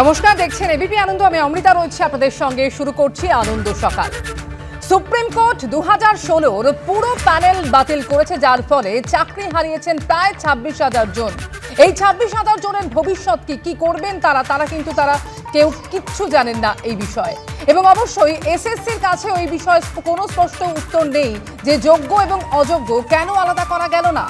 নমস্কার, দেখছেন এবিপি আনন্দ। আমি অমৃতা রয়েছে আপনাদের সঙ্গে। শুরু করছি আনন্দ সকাল। সুপ্রিম কোর্ট দু হাজার ষোলোর পুরো প্যানেল বাতিল করেছে, যার ফলে চাকরি হারিয়েছেন প্রায় ছাব্বিশ হাজার জন। এই ছাব্বিশ হাজার জনের ভবিষ্যৎ কি কি করবেন তারা তারা কিন্তু তারা কেউ কিচ্ছু জানেন না এই বিষয়ে। এবং অবশ্যই এসএসসির কাছে ওই বিষয়ে কোনো স্পষ্ট উত্তর নেই যে যোগ্য এবং অযোগ্য কেন আলাদা করা গেল না।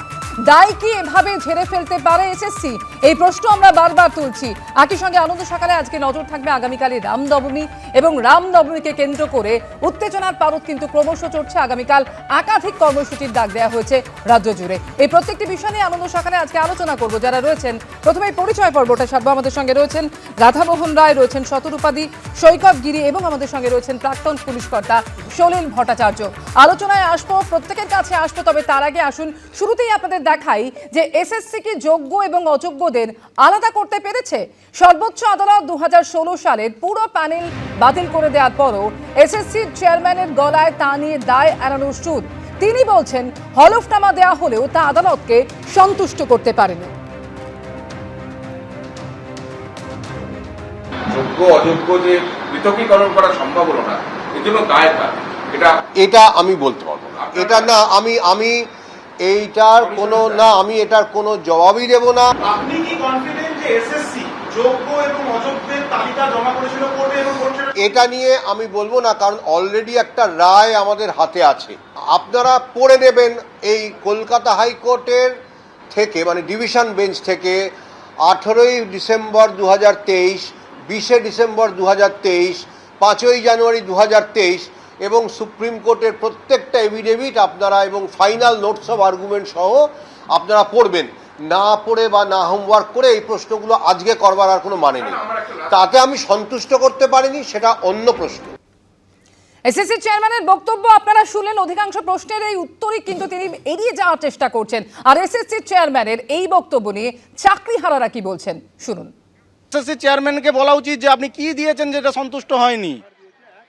দায় কি এভাবে ঝেড়ে ফেলতে পারে এসএসসি? এই প্রশ্ন আমরা বারবার তুলছি। একই সঙ্গে আনন্দ সকালে আজকে নজর থাকবে আগামীকালে রামনবমী এবং রামনবমীকে কেন্দ্র করে উত্তেজনার পারদ কিন্তু ক্রমশ চড়ছে। আগামীকাল একাধিক কর্মসূচির ডাক দেওয়া হয়েছে রাজ্য জুড়ে। এই প্রত্যেকটি বিষয় নিয়ে আনন্দ সকালে আজকে আলোচনা করব। যারা রয়েছেন প্রথমে পরিচয় পর্বটা সারবো। আমাদের সঙ্গে রয়েছেন রাধামোহন রায়, রয়েছেন শতরূপাদি, সৈকত গিরি এবং আমাদের সঙ্গে রয়েছেন প্রাক্তন পুলিশ কর্তা সলিল ভট্টাচার্য। আলোচনায় আসব, প্রত্যেকের কাছে আসব, তবে তার আগে আসুন, শুরুতেই আপনাদের দেখাই যে এসএসসি কি যোগ্য এবং অযোগ্যদের আলাদা করতে পেরেছে সর্বোচ্চ আদালত দু সালের পুরো প্যানেল বাতিল করে দেওয়ার পরও এসএসসির চেয়ারম্যানের গলায় তা নিয়ে দায় এড়ানোর সুদ তিনি বলছেন হলফনামা দেয়া হলেও তা আদালতকে সন্তুষ্ট করতে পারেনি। যোগ্য অযোগ্য যে পৃথকীকরণ করা সম্ভব হলো না এর দায় এটা এটা আমি বলতে পারব না। এটা না আমি আমি এইটার কোনো না আমি এটার কোনো জবাবই দেব না আপনি কি কনফিডেন্ট যে এসএসসি যোগ্য এবং অযোগ্যের তালিকা জমা করেছিল করবে এবং? এটা নিয়ে আমি বলব না কারণ অলরেডি একটা রায় আমাদের হাতে আছে আপনারা পড়ে নেবেন এই কলকাতা হাইকোর্টের থেকে মানে ডিভিশন বেঞ্চ থেকে আঠেরোই ডিসেম্বর দু হাজার তেইশ বিশে ডিসেম্বর দু হাজার তেইশ পাঁচই জানুয়ারি দু হাজার তেইশ এবং সুপ্রিম কোর্টের প্রত্যেকটা এভিডেভিট আপনারা এবং ফাইনাল নোটস অফ আর্গুমেন্ট সহ আপনারা পড়বেন। না পড়ে বা না হোমওয়ার্ক করে এই প্রশ্নগুলো আজকে করবার আর কোনো মানে নেই। তাতে আমি সন্তুষ্ট করতে পারিনি সেটা অন্য প্রশ্ন। এসএসসি চেয়ারম্যানের বক্তব্য আপনারা শুনলেন অধিকাংশ প্রশ্নের এই উত্তরই কিন্তু তিনি এড়িয়ে যাওয়ার চেষ্টা করছেন। আর এসএসসি চেয়ারম্যানের এই বক্তব্য নিয়ে চাকরি হারারা কি বলছেন? শুনুন। এসএসসি চেয়ারম্যানকে বলা উচিত যে আপনি কি দিয়েছেন যেটা সন্তুষ্ট হয়নি?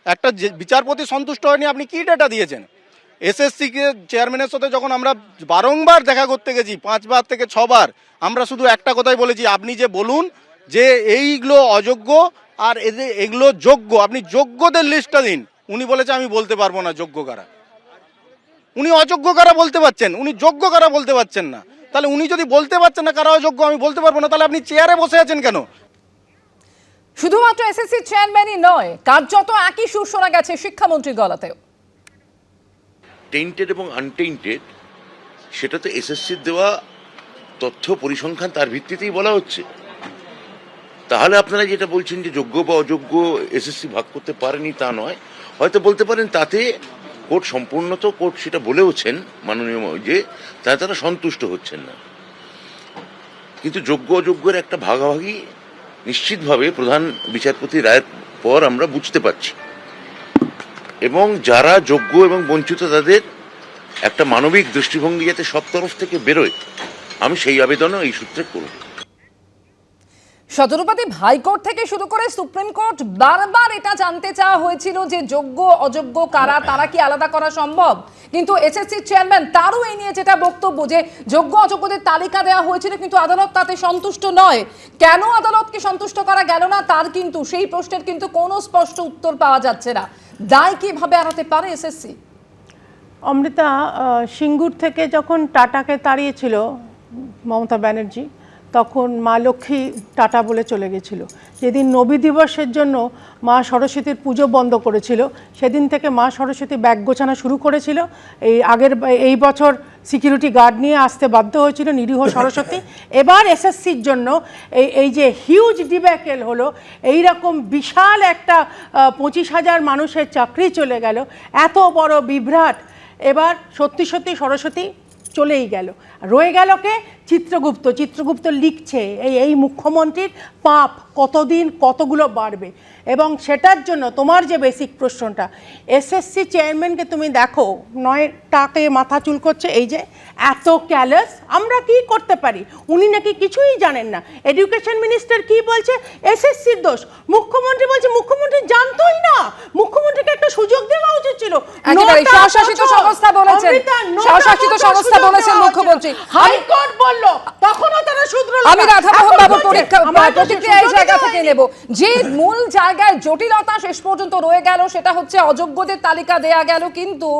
একটা বিচারপতি সন্তুষ্ট হয়নি, আপনি কি ডেটা দিয়েছেন? এসএসসি কে চেয়ারম্যানের সাথে যখন আমরা বারংবার দেখা করতে গেছি, পাঁচবার থেকে ছবার, আমরা শুধু একটা কথাই বলেছি, আপনি যে বলুন যে এইগুলো অযোগ্য আর এদের, এগুলো যোগ্য, আপনি যোগ্যদের লিস্টটা দিন। উনি বলেছে, আমি বলতে পারব না যোগ্য কারা। উনি অযোগ্য কারা বলতে পারছেন? উনি যোগ্য কারা বলতে পারছেন না? তাহলে উনি যদি বলতে পারছেন না কারা অযোগ্য, আমি বলতে পারব না। তাহলে আপনি চেয়ারে বসে আছেন কেন? শুধুমাত্র এসএসসি চেয়ারম্যানই নয় কার্যত একই সুর শোনা গেছে শিক্ষামন্ত্রীর গলাতেও। টেন্টেড এবং আনটেন্টেড সেটা তো এসএসসির দেওয়া তথ্য পরিসংখ্যান তার ভিত্তিতেই বলা হচ্ছে। তাহলে আপনারা যেটা বলছেন যে যোগ্য বা অযোগ্য এসএসসি ভাগ করতে পারেনি তা নয়, হয়তো বলতে পারেন তাতে কোর্ট সম্পূর্ণ তো কোর্ট সেটা বলেওছেন মাননীয় যে তাতে তারা সন্তুষ্ট হচ্ছেন না। কিন্তু যোগ্য অযোগ্যের একটা ভাগাভাগি নিশ্চিতভাবে প্রধান বিচারপতি রায়ের পর আমরা বুঝতে পারছি। এবং যারা যোগ্য এবং বঞ্চিত তাদের একটা মানবিক দৃষ্টিভঙ্গি যাতে সব তরফ থেকে বেরোয়, আমি সেই আবেদনও এই সূত্রে করব। সদরপাতি হাইকোর্ট থেকে শুরু করে সুপ্রিম কোর্ট বারবার এটা জানতে চাওয়া হয়েছিল যে যোগ্য, অযোগ্য, কারা, তারা কি আলাদা করা সম্ভব? কিন্তু এসএসসি চেয়ারম্যান তারও এই নিয়ে যেটা বক্তব্য যে যোগ্য, অযোগ্যদের তালিকা দেওয়া হয়েছিল, কিন্তু আদালত তাতে সন্তুষ্ট নয়। কেন আদালতকে সন্তুষ্ট করা গেল না তার কিন্তু, সেই প্রশ্নের কিন্তু কোনো স্পষ্ট উত্তর পাওয়া যাচ্ছে না। দায় কীভাবে এড়াতে পারে এসএসসি অমৃতা সিঙ্গুর থেকে যখন টাটাকে তাড়িয়েছিল মমতা ব্যানার্জি তখন মা লক্ষ্মী টাটা বলে চলে গেছিল। যেদিন নবী দিবসের জন্য মা সরস্বতীর পুজো বন্ধ করেছিল সেদিন থেকে মা সরস্বতী ব্যাগ গোছানো শুরু করেছিল। এই আগের এই বছর সিকিউরিটি গার্ড নিয়ে আসতে বাধ্য হয়েছিল নিরীহ সরস্বতী। এবার এসএসসির জন্য এই এই যে হিউজ ডিব্যাকেল হলো এই রকম বিশাল একটা পঁচিশ হাজার মানুষের চাকরি চলে গেল এত বড় বিভ্রাট। এবার সত্যি সত্যি সরস্বতী চলেই গেল। রয়ে গেল কে? চিত্রগুপ্ত। চিত্রগুপ্ত লিখছে এই এই মুখ্যমন্ত্রীর পাপ কতদিন কতগুলো বাড়বে? এবং সেটার জন্য তোমার যে বেসিক প্রশ্নটা এসএসসি চেয়ারম্যানকে তুমি দেখো নয় টাকে মাথা চুল করছে এই যে এত ক্যালাস আমরা কি করতে পারি? উনি নাকি কিছুই জানেন না। এডুকেশন মিনিস্টার কি বলছে? এসএসসির দোষ। মুখ্যমন্ত্রী বলছে মুখ্যমন্ত্রী জানতোই না। মুখ্যমন্ত্রীকে একটা সুযোগ দেওয়া উচিত ছিল। স্বশাসিত সংস্থা বলেছেন। স্বশাসিত সংস্থা বলেছেন মুখ্যমন্ত্রী। হাইকোর্ট বলে করল তখনও তারা শুধরলো আমি রাধামোহন বাবুর প্রতিক্রিয়া এই জায়গা থেকে নেব। যে মূল জায়গায় জটিলতা শেষ পর্যন্ত রয়ে গেল সেটা হচ্ছে অযোগ্যদের তালিকা দেয়া গেল কিন্তু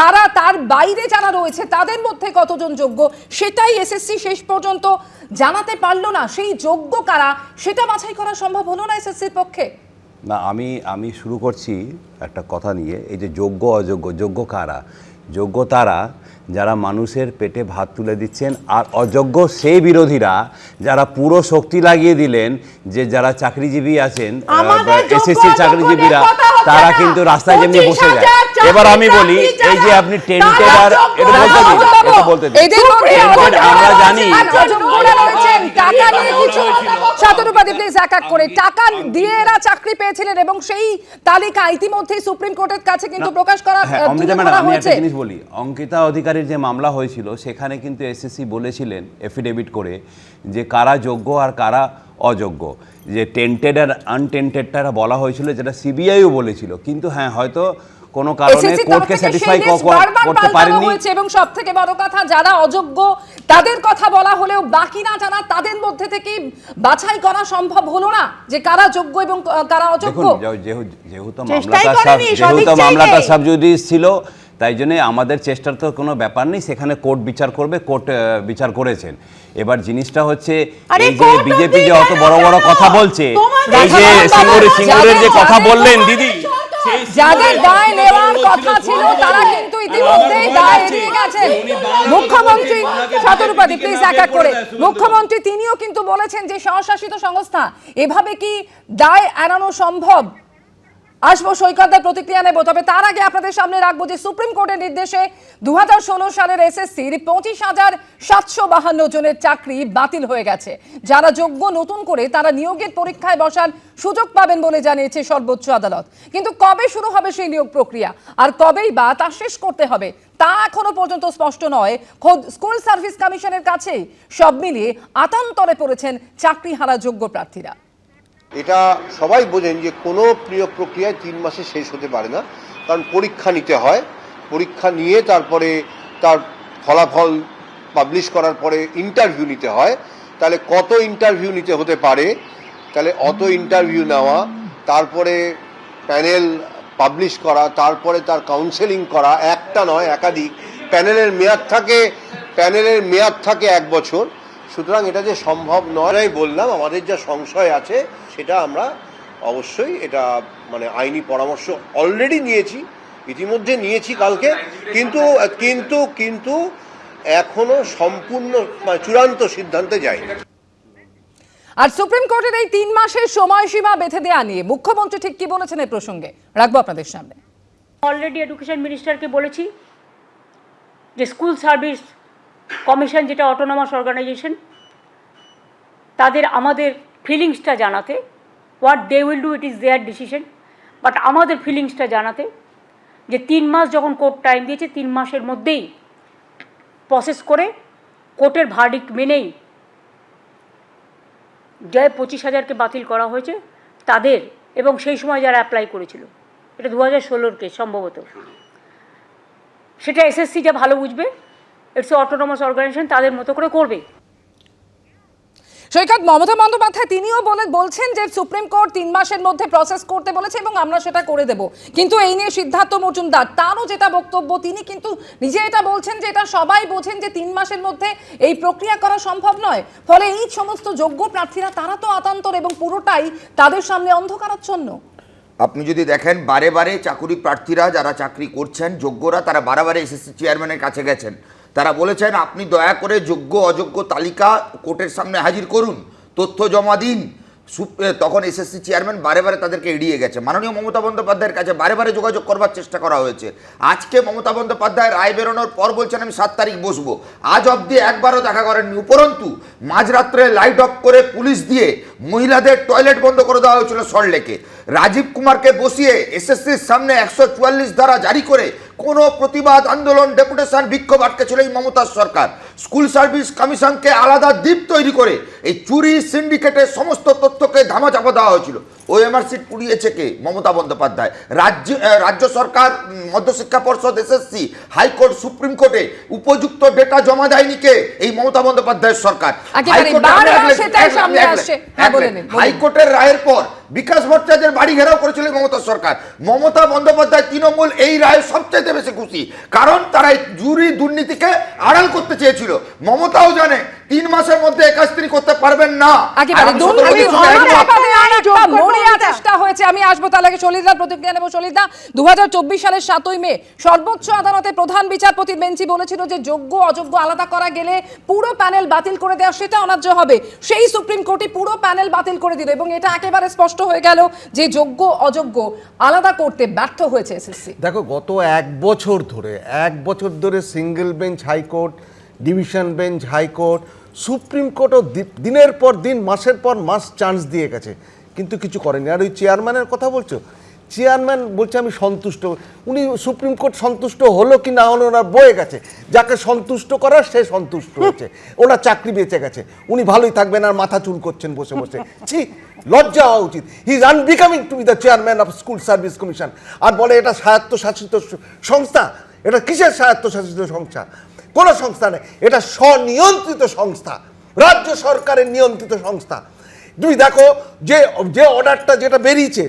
কারা তার বাইরে যারা রয়েছে তাদের মধ্যে কতজন যোগ্য সেটাই এসএসসি শেষ পর্যন্ত জানাতে পারল না। সেই যোগ্য কারা সেটা বাছাই করা সম্ভব হলো না এসএসসির পক্ষে? না আমি আমি শুরু করছি একটা কথা নিয়ে। এই যে যোগ্য অযোগ্য যোগ্য কারা? যোগ্য তারা যারা মানুষের পেটে ভাত তুলে দিচ্ছেন আর অযোগ্য সেই বিরোধীরা যারা পুরো শক্তি লাগিয়ে দিলেন যে যারা চাকরিজীবী আছেন এসএসসি চাকরিজীবীরা তারা কিন্তু রাস্তায় যেমনি বসে যায়। এবার আমি বলি এই যে আপনি টেন্টেড আর এটা বলতে দিন এটা বলতে দিন। আমরা জানি টাকা নিয়ে কিছু শতরূপাদি প্লিজ এক এক করে। টাকা দিয়ে এরা চাকরি পেয়েছিলেন এবং সেই তালিকা ইতিমধ্যেই সুপ্রিম কোর্টের কাছে কিন্তু প্রকাশ করা হ্যাঁ হয়েছে একটা জিনিস বলি যে মামলা হয়েছিল সেখানে কিন্তু এসএসসি বলেছিলেন এফিডেভিট করে যে কারা যোগ্য আর কারা অযোগ্য। যে টেন্টেড আর আনটেন্টেডটা বলা হয়েছিল যেটা সিবিআইও বলেছিল। কিন্তু হ্যাঁ হয়তো কোনো কারণে কোর্টকে স্যাটিসফাই করতে হয়েছে এবং সব থেকে বড় কথা যারা অযোগ্য তাদের কথা বলা হলেও বাকি না যারা তাদের মধ্যে থেকে বাছাই করা সম্ভব হলো না যে কারা যোগ্য এবং কারা অযোগ্য। দেখুন যেহেতু মামলাটা যেহেতু মামলাটা। সাবজুডিস ছিল তাই জন্য আমাদের চেষ্টার তো কোনো ব্যাপার নেই সেখানে কোর্ট বিচার করবে কোর্ট বিচার করেছেন। এবার জিনিসটা হচ্ছে এই যে বিজেপি যে অত বড় বড় কথা বলছে এই যে সিঙ্গুরের যে যাদের- কথা বললেন দিদি যাদের দায় নেওয়ার কথা ছিল তারা কিন্তু ইতিমধ্যেই দায় এড়িয়ে গেছেন মুখ্যমন্ত্রী শতরূপাদি প্লিজ এক এক করে মুখ্যমন্ত্রী তিনিও কিন্তু বলেছেন যে স্বশাসিত সংস্থা এভাবে কি দায় এড়ানো সম্ভব? আসব সৈকতের প্রতিক্রিয়া নেব। তবে তার আগে আপনাদের সামনে রাখব যে সুপ্রিম কোর্টের নির্দেশে দু সালের এসএসসির পঁচিশ হাজার সাতশো বাহান্ন জনের চাকরি বাতিল হয়ে গেছে। যারা যোগ্য নতুন করে তারা নিয়োগের পরীক্ষায় বসার সুযোগ পাবেন বলে জানিয়েছে সর্বোচ্চ আদালত। কিন্তু কবে শুরু হবে সেই নিয়োগ প্রক্রিয়া? আর কবেই বা তা শেষ করতে হবে, তা এখনও পর্যন্ত স্পষ্ট নয়। খোদ স্কুল সার্ভিস কমিশনের কাছেই সব মিলিয়ে আতান্তরে পড়েছেন চাকরি হারা যোগ্য প্রার্থীরা। এটা সবাই বোঝেন যে কোনো প্রিয় প্রক্রিয়ায় তিন মাসে শেষ হতে পারে না। কারণ পরীক্ষা নিতে হয়। পরীক্ষা নিয়ে তারপরে তার ফলাফল পাবলিশ করার পরে ইন্টারভিউ নিতে হয়। তাহলে কত ইন্টারভিউ নিতে হতে পারে? তাহলে অত ইন্টারভিউ নেওয়া, তারপরে প্যানেল পাবলিশ করা, তারপরে তার কাউন্সেলিং করা, একটা নয়, একাধিক। প্যানেলের মেয়াদ থাকে, প্যানেলের মেয়াদ থাকে এক বছর। সুতরাং এটা যে সম্ভব নয় আমি বললাম আমাদের যা সংশয় আছে সেটা আমরা অবশ্যই এটা মানে আইনি পরামর্শ অলরেডি নিয়েছি ইতিমধ্যে নিয়েছি কালকে কিন্তু কিন্তু কিন্তু এখনও সম্পূর্ণ মানে চূড়ান্ত সিদ্ধান্তে যায়নি আর সুপ্রিম কোর্টের এই তিন মাসের সময়সীমা বেঁধে দেয়া নিয়ে মুখ্যমন্ত্রী ঠিক কি বলেছেন এই প্রসঙ্গে? রাখব আপনাদের সামনে। অলরেডি এডুকেশন মিনিস্টারকে বলেছি যে স্কুল সার্ভিস কমিশন যেটা অটোনমাস অর্গানাইজেশন তাদের আমাদের ফিলিংসটা জানাতে what they will do it is their decision but আমাদের ফিলিংসটা জানাতে যে তিন মাস যখন কোর্ট টাইম দিয়েছে তিন মাসের মধ্যেই প্রসেস করে কোর্টের ভার্ডিক্ট মেনেই যে পঁচিশ হাজারকে বাতিল করা হয়েছে তাদের এবং সেই সময় যারা অ্যাপ্লাই করেছিল এটা দু হাজার ষোলোর কেস সম্ভবত। সেটা এসএসসি যা ভালো বুঝবে ইটস অটোনমাস অর্গানাইজেশন তাদের মতো করে করবে। সৈকত মমতা বন্দ্যোপাধ্যায় তিনিও বলে বলছেন যে সুপ্রিম কোর্ট তিন মাসের মধ্যে প্রসেস করতে বলেছে এবং আমরা সেটা করে দেব। কিন্তু এই নিয়ে সিদ্ধার্থ মজুমদার তারও যেটা বক্তব্য তিনি কিন্তু নিজে এটা বলছেন যে এটা সবাই বোঝেন যে তিন মাসের মধ্যে এই প্রক্রিয়া করা সম্ভব নয়। ফলে এই সমস্ত যোগ্য প্রার্থীরা তারা তো আতান্তর এবং পুরোটাই তাদের সামনে অন্ধকারাচ্ছন্ন। আপনি যদি দেখেন বারে বারে চাকুরি প্রার্থীরা যারা চাকরি করছেন যোগ্যরা তারা বারে এসএসসি চেয়ারম্যানের কাছে গেছেন। তারা বলেছেন, আপনি দয়া করে যোগ্য, অযোগ্য তালিকা কোর্টের সামনে হাজির করুন। তথ্য জমা দিন। তখন এসএসসি চেয়ারম্যান বারে বারে তাদেরকে এড়িয়ে গেছে। মাননীয় মমতা বন্দ্যোপাধ্যায়ের কাছে বারে বারে যোগাযোগ করবার চেষ্টা করা হয়েছে। আজকে মমতা বন্দ্যোপাধ্যায় রায় বেরোনোর পর বলছেন, আমি সাত তারিখ বসবো। আজ অবধি একবারও দেখা করেননি। উপরন্তু, মাঝরাত্রে লাইট অফ করে পুলিশ দিয়ে মহিলাদের টয়লেট বন্ধ করে দেওয়া হয়েছিল সল্টলেকে। রাজীব কুমারকে বসিয়ে এসএসসির সামনে একশো চুয়াল্লিশ ধারা জারি করে কোনো প্রতিবাদ আন্দোলন ডেপুটেশন বিক্ষোভ আটকেছিল এই মমতার সরকার। স্কুল সার্ভিস কমিশনকে আলাদা দ্বীপ তৈরি করে এই চুরি সিন্ডিকেটের সমস্ত তথ্যকে ধামাচাপা দেওয়া হয়েছিল। ওএমআর সিট পুড়িয়েছে কে? মমতা বন্দ্যোপাধ্যায়। রাজ্য রাজ্য সরকার মধ্যশিক্ষা পর্ষদ এসএসসি হাইকোর্ট সুপ্রিম কোর্টে উপযুক্ত ডেটা জমা দেয়নি কে? এই মমতা বন্দ্যোপাধ্যায়ের সরকার। আসছে। এক হ্যাঁ। হাইকোর্টের রায়ের পর বিকাশ ভট্টাচার্যের বাড়ি ঘেরাও করেছিল মমতা সরকার। মমতা বন্দ্যোপাধ্যায় তৃণমূল এই রায়ে সবচেয়ে বেশি খুশি। কারণ তারা এই জুরি দুর্নীতিকে আড়াল করতে চেয়েছিল। মমতাও জানে তিন মাসের মধ্যে একাস্ত্রী করতে পারবেন না। চেষ্টা হয়েছে আমি আসব তার আগে প্রতিক্রিয়া নেব। দু সালের সাতই মে সর্বোচ্চ আদালতে প্রধান বিচারপতির বেঞ্চি বলেছিল যে যোগ্য অযোগ্য আলাদা করা গেলে পুরো প্যানেল বাতিল করে দেওয়া সেটা অন্যায্য হবে। সেই সুপ্রিম কোর্টে পুরো প্যানেল বাতিল করে দিল এবং এটা একেবারে স্পষ্ট হয়ে গেল, যে যোগ্য, অযোগ্য আলাদা করতে ব্যর্থ হয়েছে এসএসসি দেখো, গত এক বছর ধরে, এক বছর ধরে single bench high court division bench high court supreme কোর্টও দিনের পর দিন, মাসের পর মাস চান্স দিয়ে গেছে, কিন্তু কিছু করেনি। আর ওই চেয়ারম্যানের কথা বলছো? চেয়ারম্যান বলছে, আমি সন্তুষ্ট। উনি সুপ্রিম কোর্ট সন্তুষ্ট হলো কি না হলো ওনার বয়ে গেছে। যাকে সন্তুষ্ট করার, সে সন্তুষ্ট হয়েছে ওনার চাকরি বেঁচে গেছে। উনি ভালোই থাকবেন আর মাথা চুল করছেন বসে বসে। ছি লজ্জা হওয়া উচিত। He is unbecoming to be the chairman of school service commission আর বলে এটা স্বায়ত্তশাসিত সংস্থা। এটা কিসের স্বায়ত্তশাসিত সংস্থা? কোনো সংস্থা নেই। এটা স্বনিয়ন্ত্রিত সংস্থা। রাজ্য সরকারের নিয়ন্ত্রিত সংস্থা। তুমি দেখো, যে যে অর্ডারটা যেটা বেরিয়েছে,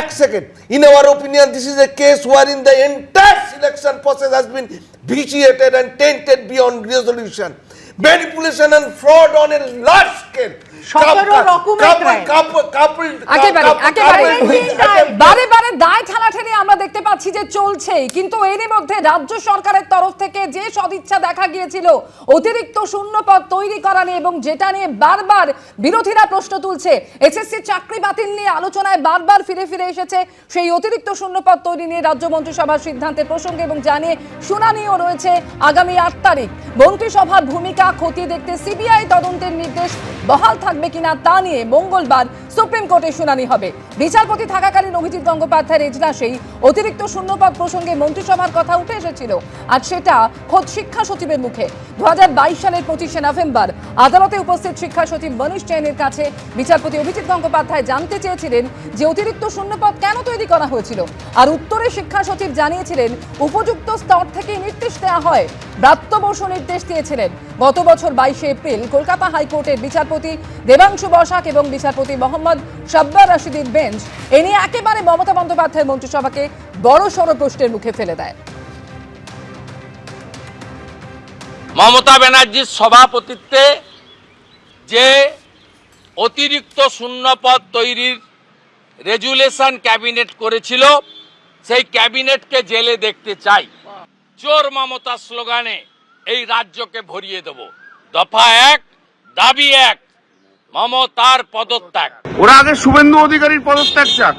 এক second in our opinion this is a case where in the entire selection process has been vitiated and tainted beyond resolution manipulation and fraud on a large scale বারে বারে দায় ঠেলাঠেলি আমরা দেখতে পাচ্ছি যে চলছেই। কিন্তু এরই মধ্যে রাজ্য সরকারের তরফ থেকে যে সদিচ্ছা দেখা গিয়েছিল অতিরিক্ত শূন্য তৈরি করা নিয়ে এবং যেটা নিয়ে বারবার বিরোধীরা প্রশ্ন তুলছে এসএসসি চাকরি বাতিল নিয়ে আলোচনায় বারবার ফিরে ফিরে এসেছে সেই অতিরিক্ত শূন্য পদ তৈরি নিয়ে রাজ্য মন্ত্রিসভার সিদ্ধান্তের প্রসঙ্গে এবং জানিয়ে শুনানিও রয়েছে আগামী আট তারিখ। মন্ত্রিসভার ভূমিকা খতিয়ে দেখতে সিবিআই তদন্তের নির্দেশ বহাল থাকবে কিনা তা নিয়ে মঙ্গলবার সুপ্রিম কোর্টে শুনানি হবে। বিচারপতি থাকাকালীন অভিজিৎ গঙ্গোপাধ্যায়ের এজলাসেই অতিরিক্ত শূন্যপদ প্রসঙ্গে মন্ত্রিসভার কথা উঠে এসেছিল। আর সেটা খোদ শিক্ষা সচিবের মুখে। দু সালের পঁচিশে নভেম্বর আদালতে উপস্থিত শিক্ষা সচিব মনীষ জৈনের কাছে বিচারপতি অভিজিৎ গঙ্গোপাধ্যায় জানতে চেয়েছিলেন যে অতিরিক্ত শূন্যপদ কেন তৈরি করা হয়েছিল। আর উত্তরে শিক্ষা সচিব জানিয়েছিলেন, উপযুক্ত স্তর থেকে নির্দেশ দেওয়া হয়। ব্রাত্য বসু নির্দেশ দিয়েছিলেন। গত বছর বাইশে এপ্রিল কলকাতা হাইকোর্টের বিচারপতি দেবাংশু বসাক এবং বিচারপতি মোহাম্মদ সাব্বার রাশিদির বেঞ্চ, এ নিয়ে একেবারে মমতা বন্দ্যোপাধ্যায়ের মন্ত্রিসভাকে বড় সড় প্রশ্নের মুখে ফেলে দেয়। মমতা ব্যানার্জির সভাপতিত্বে যে অতিরিক্ত শূন্যপদ তৈরির রেজুলেশন ক্যাবিনেট করেছিল, সেই ক্যাবিনেটকে জেলে দেখতে চাই। চোর মমতা স্লোগানে এই রাজ্যকে ভরিয়ে দেব। দফা এক, দাবি এক মমতার পদত্যাগ। ওরা আগে শুভেন্দু অধিকারীর পদত্যাগ চাক।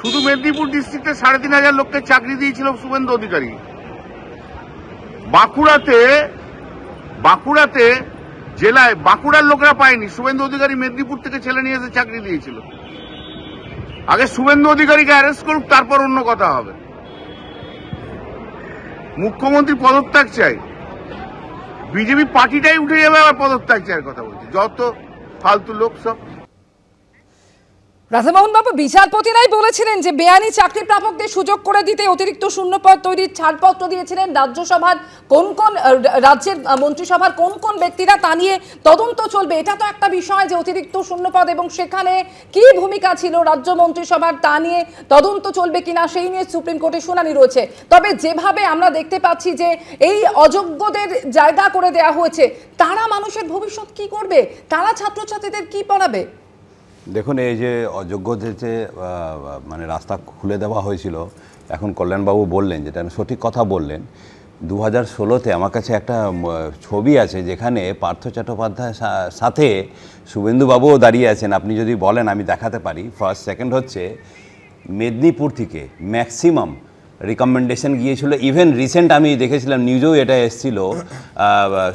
শুধু মেদিনীপুর ডিস্ট্রিক্টে সাড়ে তিন হাজার লোককে চাকরি দিয়েছিল শুভেন্দু অধিকারী। বাঁকুড়াতে বাঁকুড়াতে জেলায়, বাঁকুড়ার লোকেরা পায়নি। শুভেন্দু অধিকারী মেদিনীপুর থেকে ছেলে নিয়ে এসে চাকরি দিয়েছিল। আগে শুভেন্দু অধিকারীকে অ্যারেস্ট করুক, তারপর অন্য কথা হবে। মুখ্যমন্ত্রী পদত্যাগ চাই বিজেপি পার্টিটাই উঠে যাবে আবার পদত্যাগ চায়ের কথা বলছে। যত ফালতু লোক সব। রাধামোহন বাবু, বিচারপতিরাই বলেছিলেন যে বেআইনি চাকরি প্রাপকদের সুযোগ করে দিতে অতিরিক্ত শূন্যপদ তৈরির ছাড়পত্র দিয়েছিলেন রাজ্যসভার কোন কোন রাজ্যের মন্ত্রিসভার কোন কোন ব্যক্তিরা তা নিয়ে তদন্ত চলবে। এটা তো একটা বিষয় যে অতিরিক্ত শূন্যপদ এবং সেখানে কি ভূমিকা ছিল রাজ্য মন্ত্রিসভার তা নিয়ে তদন্ত চলবে কিনা সেই নিয়ে সুপ্রিম কোর্টে শুনানি রয়েছে। তবে যেভাবে আমরা দেখতে পাচ্ছি যে এই অযোগ্যদের জায়গা করে দেয়া হয়েছে, তারা মানুষের ভবিষ্যৎ কি করবে? তারা ছাত্রছাত্রীদের কি পড়াবে? দেখুন, এই যে অযোগ্যদের যে মানে রাস্তা খুলে দেওয়া হয়েছিল, এখন কল্যাণবাবু বললেন, যেটা সঠিক কথা বললেন দু হাজার ষোলোতে আমার কাছে একটা ছবি আছে যেখানে পার্থ চট্টোপাধ্যায় সাথে শুভেন্দুবাবুও দাঁড়িয়ে আছেন। আপনি যদি বলেন, আমি দেখাতে পারি। ফার্স্ট, সেকেন্ড হচ্ছে, মেদিনীপুর থেকে ম্যাক্সিমাম রিকমেন্ডেশন গিয়েছিল। ইভেন রিসেন্ট আমি দেখেছিলাম নিউজেও এটা এসেছিল।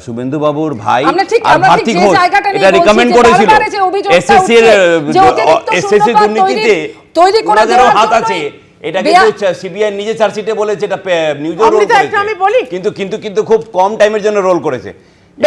শুভেন্দুবাবুর ভাই আমরা আর ভারতী ঘোষ এটা রিকমেন্ড করেছিল। এসএসসি এর এসএসসি দুর্নীতিতে তৈরি- করা হাত আছে। এটা কিন্তু সিবিআই নিজে চার্জশিটে বলেছে এটা নিউজে রোল করেছে? কিন্তু কিন্তু কিন্তু খুব কম টাইমের জন্য রোল করেছে।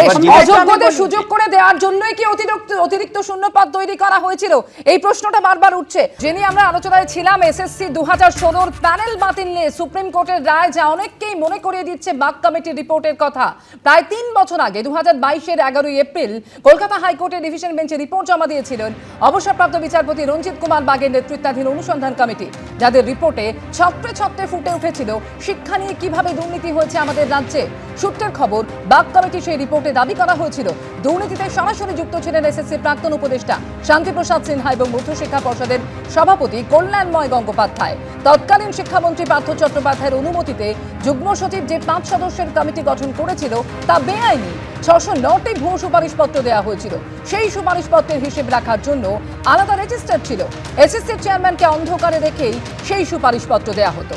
অযোগ্যদের সুযোগ করে দেওয়ার জন্যই কি অতিরিক্ত অতিরিক্ত শূন্যপদ তৈরি করা হয়েছিল? এই প্রশ্নটা বারবার উঠছে। আমরা আলোচনায় ছিলাম এসএসসি দু হাজার ষোলোর প্যানেল বাতিল নিয়ে সুপ্রিম কোর্টের রায় যা অনেককেই মনে করিয়ে দিচ্ছে বাক কমিটির রিপোর্টের কথা। প্রায় তিন বছর আগে দু হাজার বাইশের এগারোই এপ্রিল কলকাতা হাইকোর্টের ডিভিশন বেঞ্চে রিপোর্ট জমা দিয়েছিলেন অবসরপ্রাপ্ত বিচারপতি রঞ্জিত কুমার বাগের নেতৃত্বাধীন অনুসন্ধান কমিটি যাদের রিপোর্টে ছত্রে ছত্রে ফুটে উঠেছিল শিক্ষা নিয়ে কীভাবে দুর্নীতি হয়েছে আমাদের রাজ্যে। সূত্রের খবর বাক কমিটি সেই রিপোর্টে দাবি করা হয়েছিল, দুর্নীতিতে সরাসরি যুক্ত ছিলেন এসএসসির প্রাক্তন উপদেষ্টা শান্তিপ্রসাদ সিনহা এবং মধ্যশিক্ষা পর্ষদের সভাপতি কল্যাণময় গঙ্গোপাধ্যায়। তৎকালীন শিক্ষামন্ত্রী পার্থ চট্টোপাধ্যায়ের অনুমতিতে যুগ্ম সচিব যে পাঁচ সদস্যের কমিটি গঠন করেছিল, তা বেআইনি ছশো নটি ভুয়ো সুপারিশপত্র দেওয়া হয়েছিল। সেই সুপারিশপত্রের হিসেব রাখার জন্য আলাদা রেজিস্টার ছিল। এসএসসির চেয়ারম্যানকে অন্ধকারে রেখেই সেই সুপারিশপত্র দেওয়া হতো।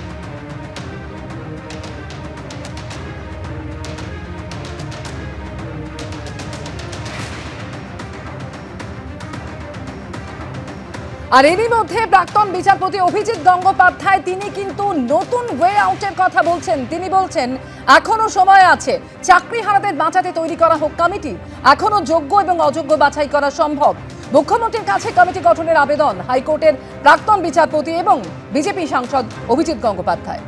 আর এরই মধ্যে প্রাক্তন বিচারপতি অভিজিৎ গঙ্গোপাধ্যায়, তিনি কিন্তু নতুন ওয়ে আউটের কথা বলছেন। তিনি বলছেন, এখনও সময় আছে, চাকরি হারাদের বাঁচাতে তৈরি করা হোক কমিটি, এখনও যোগ্য এবং অযোগ্য বাছাই করা সম্ভব। মুখ্যমন্ত্রীর কাছে কমিটি গঠনের আবেদন হাইকোর্টের প্রাক্তন বিচারপতি এবং বিজেপি সাংসদ অভিজিৎ গঙ্গোপাধ্যায়।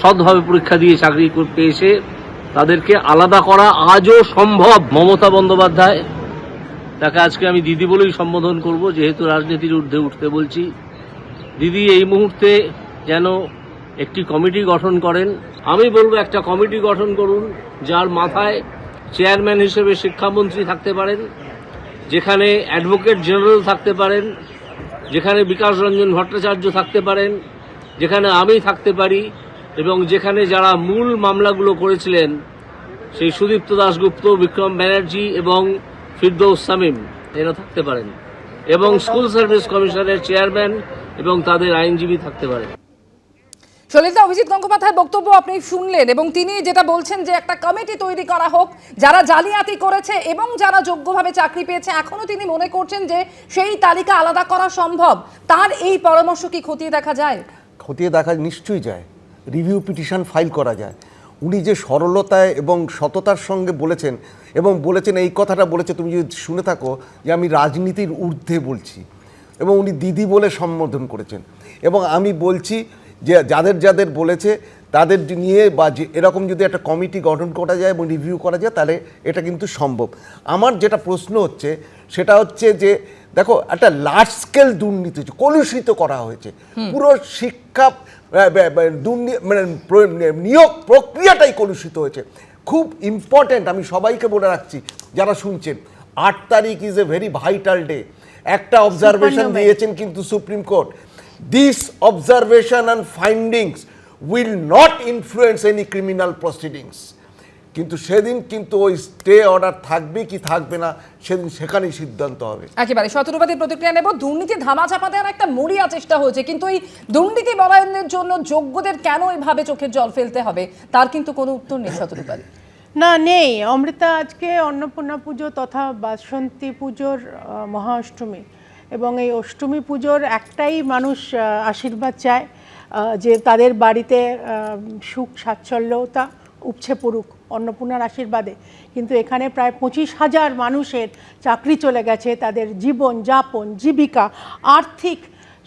সৎভাবে পরীক্ষা দিয়ে চাকরি করতে এসে তাদেরকে আলাদা করা আজও সম্ভব। মমতা বন্দ্যোপাধ্যায় তাকে আজকে আমি দিদি বলেই সম্বোধন করব, যেহেতু রাজনীতির ঊর্ধ্বে উঠতে বলছি। দিদি, এই মুহূর্তে যেন একটি কমিটি গঠন করেন। আমি বলব একটা কমিটি গঠন করুন, যার মাথায় চেয়ারম্যান হিসেবে শিক্ষামন্ত্রী থাকতে পারেন, যেখানে অ্যাডভোকেট জেনারেল থাকতে পারেন, যেখানে বিকাশ রঞ্জন ভট্টাচার্য থাকতে পারেন, যেখানে আমি থাকতে পারি, এবং যেখানে যারা মূল মামলাগুলো করেছিলেন, সেই সুদীপ্ত দাশগুপ্ত, বিক্রম ব্যানার্জি এবং ফিরদৌস সামিম এরা থাকতে পারেন। এবং স্কুল সার্ভিস কমিশনের চেয়ারম্যান এবং তাদের আইনজীবী থাকতে পারেন সলিলদা অভিজিৎ গঙ্গোপাধ্যায়ের বক্তব্য আপনি শুনলেন এবং তিনি যেটা বলছেন যে একটা কমিটি তৈরি করা হোক যারা জালিয়াতি করেছে এবং যারা যোগ্যভাবে চাকরি পেয়েছে এখনও তিনি মনে করছেন যে সেই তালিকা আলাদা করা সম্ভব। তার এই পরামর্শ কি খতিয়ে দেখা যায়? খতিয়ে দেখা নিশ্চয়ই যায়। রিভিউ পিটিশন ফাইল করা যায়। উনি যে সরলতায় এবং সততার সঙ্গে বলেছেন এবং বলেছেন, এই কথাটা বলেছে, তুমি যদি শুনে থাকো যে আমি রাজনীতির ঊর্ধ্বে বলছি এবং উনি দিদি বলে সম্বোধন করেছেন এবং আমি বলছি যে যাদের যাদের বলেছে তাদের নিয়ে বা যে এরকম যদি একটা কমিটি গঠন করা যায় এবং রিভিউ করা যায়, তাহলে এটা কিন্তু সম্ভব। আমার যেটা প্রশ্ন হচ্ছে, সেটা হচ্ছে যে দেখো একটা লার্জ স্কেল দুর্নীতি হচ্ছে কলুষিত করা হয়েছে। পুরো শিক্ষা মানে নিয়োগ প্রক্রিয়াটাই কলুষিত হয়েছে। খুব ইম্পর্ট্যান্ট আমি সবাইকে বলে রাখছি যারা শুনছেন আট তারিখ is a very vital day একটা অবজারভেশন দিয়েছেন কিন্তু supreme court this observation and findings will not influence any criminal proceedings কিন্তু সেদিন কিন্তু ওই স্টে অর্ডার থাকবে কি থাকবে না সেদিন সেখানেই সিদ্ধান্ত হবে। একেবারে শতরূপাতির প্রতিক্রিয়া নেব। দুর্নীতি ধামাচাপা দেওয়ার একটা মরিয়া চেষ্টা হয়েছে কিন্তু এই দুর্নীতি বলায়নের জন্য যোগ্যদের কেন এভাবে চোখের জল ফেলতে হবে? তার কিন্তু কোনো উত্তর নেই শতরূপালী। না নেই। অমৃতা আজকে অন্নপূর্ণা পুজো তথা বাসন্তী পুজোর আহ, মহা অষ্টমী এবং এই অষ্টমী পুজোর একটাই মানুষ আশীর্বাদ চায় যে তাদের বাড়িতে সুখ স্বাচ্ছল্যতা উপছে পড়ুক অন্নপূর্ণার আশীর্বাদে। কিন্তু এখানে প্রায় পঁচিশ হাজার মানুষের চাকরি চলে গেছে তাদের জীবন যাপন জীবিকা আর্থিক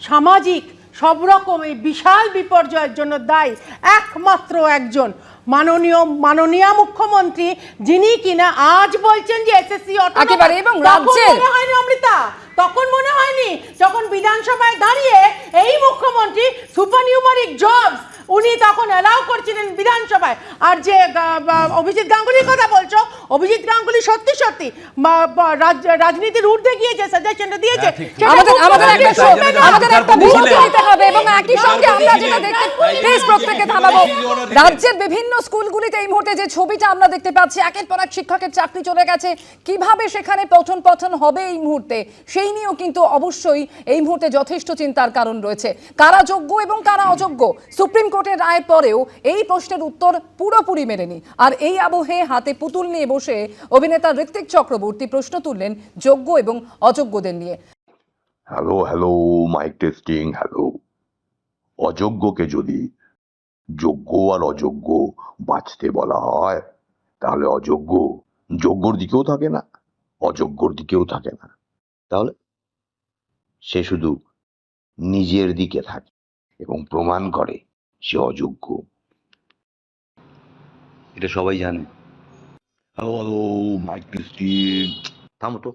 সামাজিক সব রকম এই বিশাল বিপর্যয়ের জন্য দায়ী একমাত্র একজন মাননীয় মাননীয় মুখ্যমন্ত্রী যিনি কিনা আজ বলছেন যে এসএসসি একেবারে, এবং রাজ্যের- মনে হয়নি অমৃতা তখন মনে হয়নি যখন বিধানসভায় দাঁড়িয়ে এই মুখ্যমন্ত্রী সুপার নিউমারিক জবস উনি তখন অ্যালাউ করছিলেন বিধানসভায়। আর যে অভিজিৎ গাঙ্গুলির কথা বলছো অভিজিৎ গাঙ্গুলি সত্যি সত্যি রাজনীতির ঊর্ধ্বে গিয়েছে সাজেশনটা দিয়েছে। আমাদের আমাদের একটা আমাদের একটা হবে এবং একই সঙ্গে আমরা যেটা দেখতে প্লিজ প্রত্যেকে থামাবো। রাজ্যের বিভিন্ন স্কুলগুলিতে এই মুহূর্তে যে ছবিটা আমরা দেখতে পাচ্ছি একের পর এক শিক্ষকের চাকরি চলে গেছে। কীভাবে সেখানে পঠন পঠন হবে এই মুহূর্তে? সেই নিয়েও কিন্তু অবশ্যই এই মুহূর্তে যথেষ্ট চিন্তার কারণ রয়েছে। কারা যোগ্য এবং কারা অযোগ্য? সুপ্রিম কোর্টের রায়ের পরেও এই প্রশ্নের উত্তর পুরোপুরি মেলেনি। আর এই আবহে হাতে পুতুল নিয়ে বসে অভিনেতা ঋত্বিক চক্রবর্তী প্রশ্ন তুললেন যোগ্য এবং অযোগ্যদের নিয়ে। Hello hello mic testing hello. অযোগ্যকে যদি যোগ্য আর অযোগ্য বাঁচতে বলা হয়, তাহলে অযোগ্য যোগ্যর দিকেও থাকে না, অযোগ্যর দিকেও থাকে না। তাহলে সে শুধু নিজের দিকে থাকে এবং প্রমাণ করে সে অযোগ্য। এটা সবাই জানে। হ্যালো মাইক থামো তো।